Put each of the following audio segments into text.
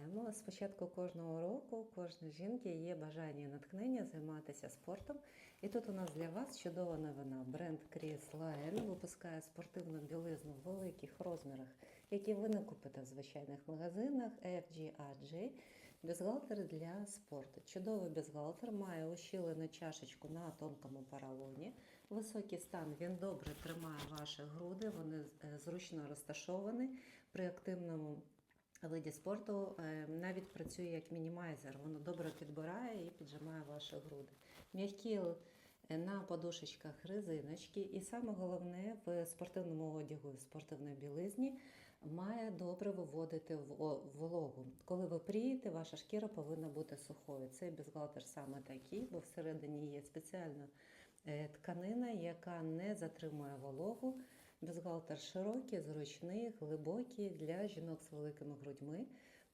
Вітаємо! З початку кожного року кожної жінки є бажання і натхнення займатися спортом. І тут у нас для вас чудова новина. Бренд Chris Line випускає спортивну білизну в великих розмірах, які ви не купите в звичайних магазинах FGAJ. Бюстгальтер для спорту. Чудовий бюстгальтер має ущілену чашечку на тонкому поролоні. Високий стан він добре тримає ваші груди, вони е, зручно розташовані при активному виді спорту е, навіть працює як мінімайзер. Воно добре підбирає і піджимає ваші груди. М'які е, на подушечках резиночки, і саме головне в спортивному одягу, в спортивній білизні має добре виводити вологу. Коли ви прієте, ваша шкіра повинна бути сухою. Цей бюстгальтер саме такий, бо всередині є спеціальна е, тканина, яка не затримує вологу. Бюстгальтер широкий, зручний, глибокий для жінок з великими грудьми,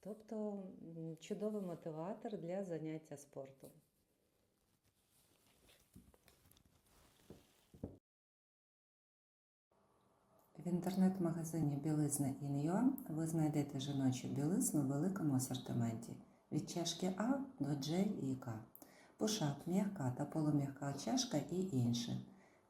тобто чудовий мотиватор для заняття спортом. В інтернет-магазині білизна Ін'Юа ви знайдете жіночу білизну в великому асортименті від чашки А до J і К, пушак, м'яка та полум'яка чашка і інше.